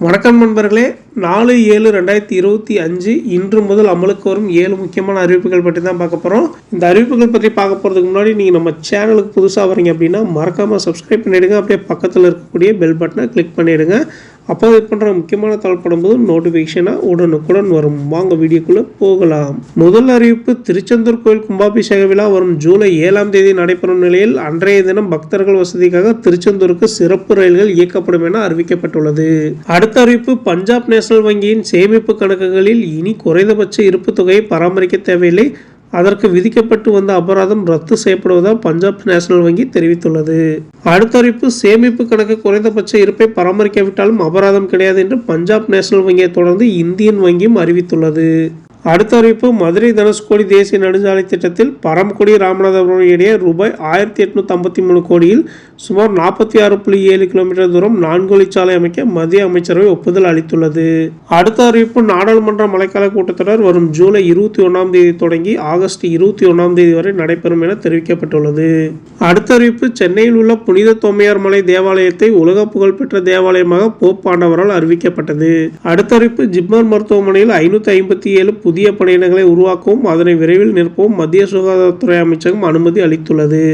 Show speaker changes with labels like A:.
A: வணக்கம் நண்பர்களே. நாலு ஏழு ரெண்டாயிரத்தி இருபத்தி அஞ்சு இன்று முதல் அமலுக்கு வரும் ஏழு முக்கியமான அறிவிப்புகள் பற்றி தான் பார்க்க போகிறோம் இந்த அறிவிப்புகள் பற்றி பார்க்க போகிறதுக்கு முன்னாடி நீங்கள் நம்ம சேனலுக்கு புதுசாக வரீங்க அப்படின்னா மறக்காமல் சப்ஸ்கிரைப் பண்ணிவிடுங்க அப்படியே பக்கத்தில் இருக்கக்கூடிய பெல் பட்டனை கிளிக் பண்ணிவிடுங்க அப்போ இது பண்ணுற முக்கியமான தகவல் போது நோட்டிஃபிகேஷனாக உடனுக்குடன் வரும். வாங்க வீடியோக்குள்ளே போகலாம். முதல் அறிவிப்பு திருச்செந்தூர் கோயில் கும்பாபிஷேக விழா வரும் ஜூலை ஏழாம் தேதி நடைபெறும் நிலையில் அன்றைய தினம் பக்தர்கள் வசதிக்காக திருச்செந்தூருக்கு சிறப்பு ரயில்கள் இயக்கப்படும் என அறிவிக்கப்பட்டுள்ளது. அடுத்த அறிவிப்பு பஞ்சாப் நேஷனல் வங்கியின் சேமிப்பு கணக்குகளில் இனி குறைந்தபட்ச இருப்பு தொகையை பராமரிக்க தேவையில்லை. அதற்கு விதிக்கப்பட்டு வந்த அபராதம் ரத்து செய்யப்படுவதாக பஞ்சாப் நேஷனல் வங்கி தெரிவித்துள்ளது. அடுத்த அறிவிப்பு சேமிப்பு கணக்கு குறைந்தபட்ச இருப்பை பராமரிக்காவிட்டாலும் அபராதம் கிடையாது என்று பஞ்சாப் நேஷனல் வங்கியை தொடர்ந்து இந்தியன் வங்கியும் அறிவித்துள்ளது. அடுத்த அறிவிப்பு மதுரை தனுஷ்கோடி தேசிய நெடுஞ்சாலை திட்டத்தில் பரமக்குடி ராமநாதபுரம் இடையே ரூபாய் ஆயிரத்தி எட்நூத்தி ஐம்பத்தி மூணு கோடியில் சுமார் நாற்பத்தி ஆறு புள்ளி ஏழு கிலோமீட்டர் தூரம் நான்கு வழிச்சாலை அமைக்க மத்திய அமைச்சரவை ஒப்புதல் அளித்துள்ளது. அடுத்த அறிவிப்பு நாடாளுமன்ற மழைக்கால கூட்டத்தொடர் வரும் ஜூலை இருபத்தி ஒன்றாம் தேதி தொடங்கி ஆகஸ்ட் இருபத்தி ஒன்றாம் தேதி வரை நடைபெறும் என தெரிவிக்கப்பட்டுள்ளது. அடுத்த அறிவிப்பு சென்னையில் உள்ள புனித தொம்மையார் மலை தேவாலயத்தை உலக புகழ்பெற்ற தேவாலயமாக போப் ஆண்டவரால் அறிவிக்கப்பட்டது. அடுத்த அறிவிப்பு ஜிப்மர் மருத்துவமனையில் ஐநூத்தி ஐம்பத்தி ஏழு புதிய பணியிடங்களை உருவாக்கவும் அதனை விரைவில் நிரப்பவும் மத்திய சுகாதாரத்துறை அமைச்சகம் அனுமதி அளித்துள்ளது.